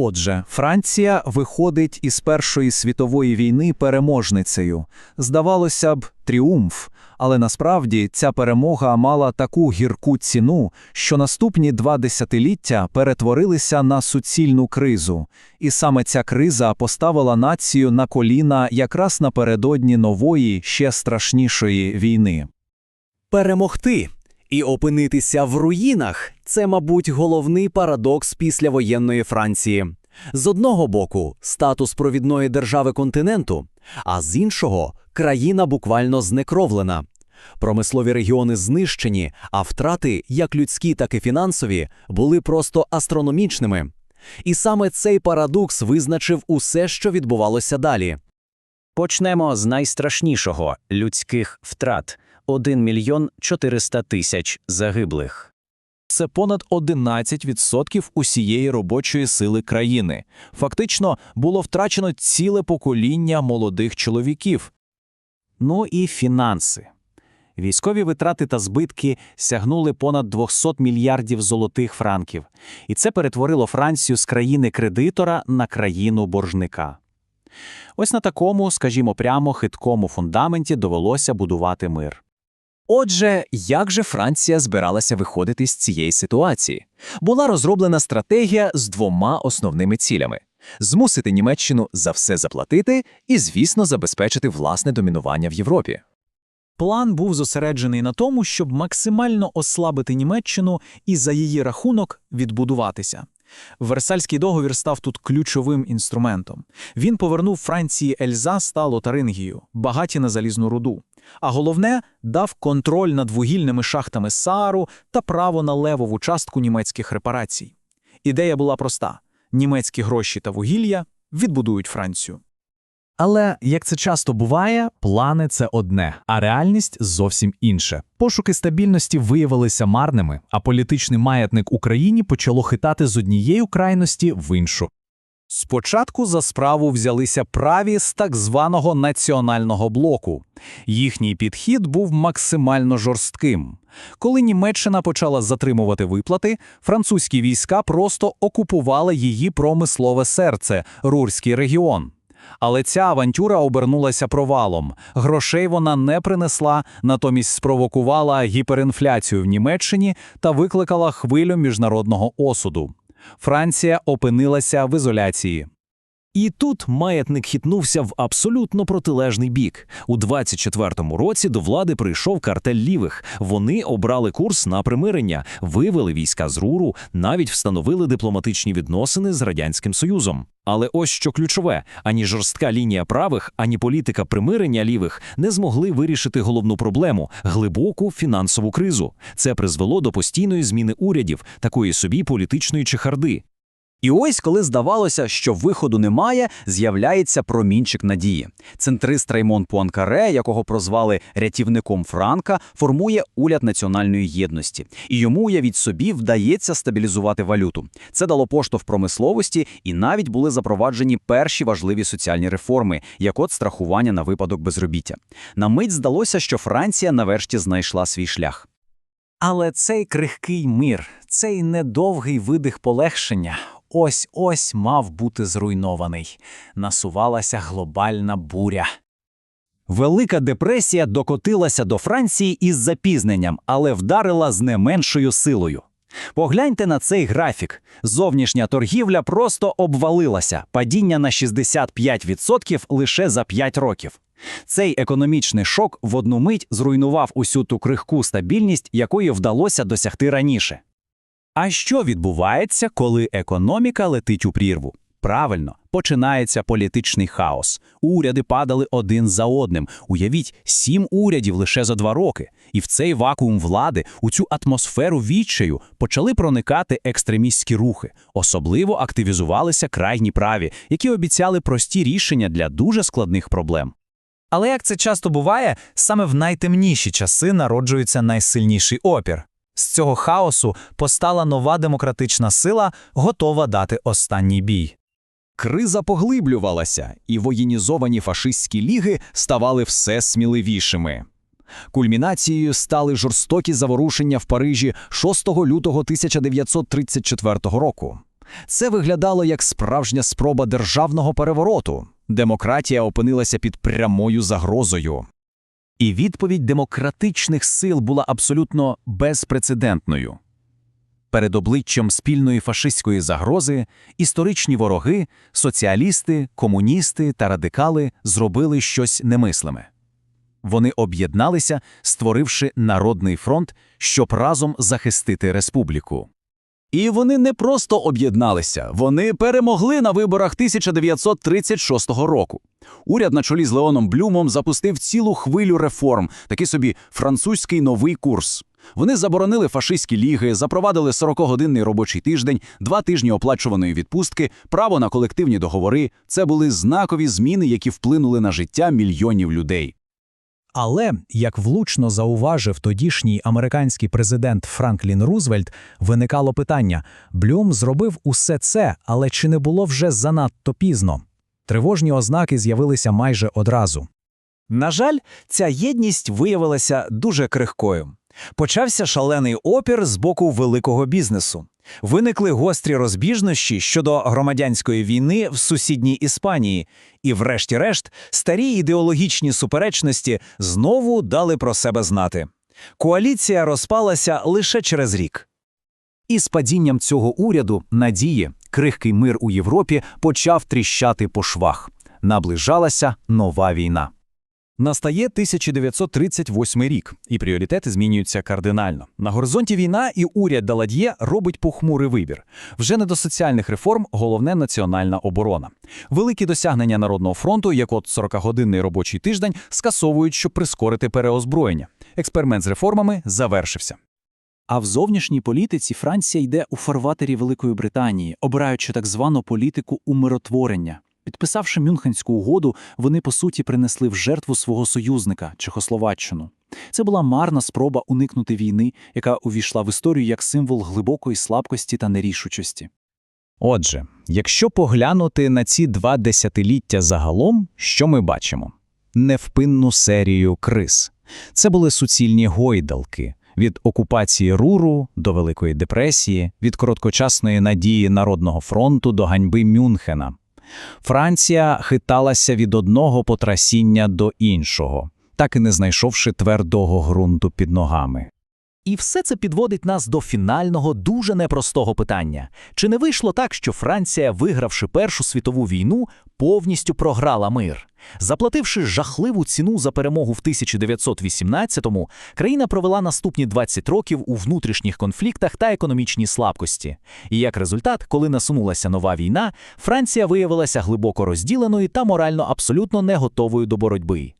Отже, Франція виходить із Першої світової війни переможницею. Здавалося б, тріумф, але насправді ця перемога мала таку гірку ціну, що наступні два десятиліття перетворилися на суцільну кризу. І саме ця криза поставила націю на коліна якраз напередодні нової, ще страшнішої війни. Перемогти і опинитися в руїнах це, мабуть, головний парадокс післявоєнної Франції. З одного боку, статус провідної держави континенту, а з іншого країна буквально знекровлена. Промислові регіони знищені, а втрати, як людські, так і фінансові, були просто астрономічними. І саме цей парадокс визначив усе, що відбувалося далі. Почнемо з найстрашнішого людських втрат 1 мільйон 400 тисяч загиблих. Це понад 11% усієї робочої сили країни. Фактично було втрачено ціле покоління молодих чоловіків. Ну і фінанси. Військові витрати та збитки сягнули понад 200 мільярдів золотих франків, і це перетворило Францію з країни кредитора на країну боржника. Ось на такому, скажімо прямо, хиткому фундаменті довелося будувати мир. Отже, як же Франція збиралася виходити з цієї ситуації? Була розроблена стратегія з двома основними цілями: змусити Німеччину за все заплатити і, звісно, забезпечити власне домінування в Європі. План був зосереджений на тому, щоб максимально ослабити Німеччину і за її рахунок відбудуватися. Версальський договір став тут ключовим інструментом. Він повернув Франції Ельзас та Лотарингію, багаті на залізну руду. А головне, дав контроль над вугільними шахтами Саару та право на левову частку німецьких репарацій. Ідея була проста: німецькі гроші та вугілля відбудують Францію. Але як це часто буває, плани це одне, а реальність зовсім інше. Пошуки стабільності виявилися марними, а політичний маятник Україні почало хитати з однієї крайності в іншу. Спочатку за справу взялися праві з так званого національного блоку. Їхній підхід був максимально жорстким. Коли Німеччина почала затримувати виплати, французькі війська просто окупували її промислове серце Рурський регіон. Але ця авантюра обернулася провалом. Грошей вона не принесла, натомість спровокувала гіперінфляцію в Німеччині та викликала хвилю міжнародного осуду. Франція опинилася в ізоляції. І тут маятник хитнувся в абсолютно протилежний бік. У 24-му році до влади прийшов картель лівих. Вони обрали курс на примирення, вивели війська з Руру, навіть встановили дипломатичні відносини з радянським союзом. Але ось що ключове: ані жорстка лінія правих, ані політика примирення лівих не змогли вирішити головну проблему глибоку фінансову кризу. Це призвело до постійної зміни урядів, такої собі політичної чехарди. І ось, коли здавалося, що виходу немає, з'являється промінчик надії. Центрист Раймон Пуанкаре, якого прозвали рятівником Франка, формує уряд національної єдності, і йому, уявіть собі, вдається стабілізувати валюту. Це дало поштовх промисловості, і навіть були запроваджені перші важливі соціальні реформи, як от страхування на випадок безробіття. На мить здалося, що Франція нарешті знайшла свій шлях. Але цей крихкий мир, цей недовгий видих полегшення ось ось мав бути зруйнований. Насувалася глобальна буря. Велика депресія докотилася до Франції із запізненням, але вдарила з не меншою силою. Погляньте на цей графік. Зовнішня торгівля просто обвалилася, падіння на 65% лише за 5 років. Цей економічний шок в одну мить зруйнував усю ту крихку стабільність, якої вдалося досягти раніше. А що відбувається, коли економіка летить у прірву? Правильно, починається політичний хаос. Уряди падали один за одним. Уявіть, сім урядів лише за два роки. І в цей вакуум влади, у цю атмосферу відчаю, почали проникати екстремістські рухи. Особливо активізувалися крайні праві, які обіцяли прості рішення для дуже складних проблем. Але як це часто буває, саме в найтемніші часи народжується найсильніший опір. З цього хаосу постала нова демократична сила, готова дати останній бій. Криза поглиблювалася, і воєнізовані фашистські ліги ставали все сміливішими. Кульмінацією стали жорстокі заворушення в Парижі 6 лютого 1934 року. Це виглядало як справжня спроба державного перевороту. Демократія опинилася під прямою загрозою. І відповідь демократичних сил була абсолютно безпрецедентною. Перед обличчям спільної фашистської загрози історичні вороги, соціалісти, комуністи та радикали зробили щось немислиме. Вони об'єдналися, створивши Народний фронт, щоб разом захистити республіку. І вони не просто об'єдналися, вони перемогли на виборах 1936 року. Уряд на чолі з Леоном Блюмом запустив цілу хвилю реформ, такий собі французький новий курс. Вони заборонили фашистські ліги, запровадили 40-годинний робочий тиждень, два тижні оплачуваної відпустки, право на колективні договори. Це були знакові зміни, які вплинули на життя мільйонів людей. Але, як влучно зауважив тодішній американський президент Франклін Рузвельт, виникало питання: Блюм зробив усе це, але чи не було вже занадто пізно? Тривожні ознаки з'явилися майже одразу. На жаль, ця єдність виявилася дуже крихкою. Почався шалений опір з боку великого бізнесу. Виникли гострі розбіжності щодо громадянської війни в сусідній Іспанії, і, врешті-решт, старі ідеологічні суперечності знову дали про себе знати. Коаліція розпалася лише через рік. І з падінням цього уряду надії крихкий мир у Європі почав тріщати по швах. Наближалася нова війна. Настає 1938 рік, і пріоритети змінюються кардинально. На горизонті війна і уряд Далад'є робить похмурий вибір. Вже не до соціальних реформ, головне національна оборона. Великі досягнення Народного фронту, як от 40-годинний робочий тиждень, скасовують, щоб прискорити переозброєння. Експеримент з реформами завершився. А в зовнішній політиці Франція йде у фарватері Великої Британії, обираючи так звану політику умиротворення. Підписавши Мюнхенську угоду, вони по суті принесли в жертву свого союзника Чехословаччину. Це була марна спроба уникнути війни, яка увійшла в історію як символ глибокої слабкості та нерішучості. Отже, якщо поглянути на ці два десятиліття загалом, що ми бачимо? Невпинну серію криз. Це були суцільні гойдалки від окупації Руру до Великої депресії, від короткочасної надії Народного фронту до ганьби Мюнхена. Франція хиталася від одного потрасіння до іншого, так і не знайшовши твердого ґрунту під ногами. І все це підводить нас до фінального, дуже непростого питання: чи не вийшло так, що Франція, вигравши Першу світову війну, повністю програла мир? Заплативши жахливу ціну за перемогу в 1918-му, країна провела наступні 20 років у внутрішніх конфліктах та економічній слабкості. І як результат, коли насунулася нова війна, Франція виявилася глибоко розділеною та морально абсолютно не готовою до боротьби.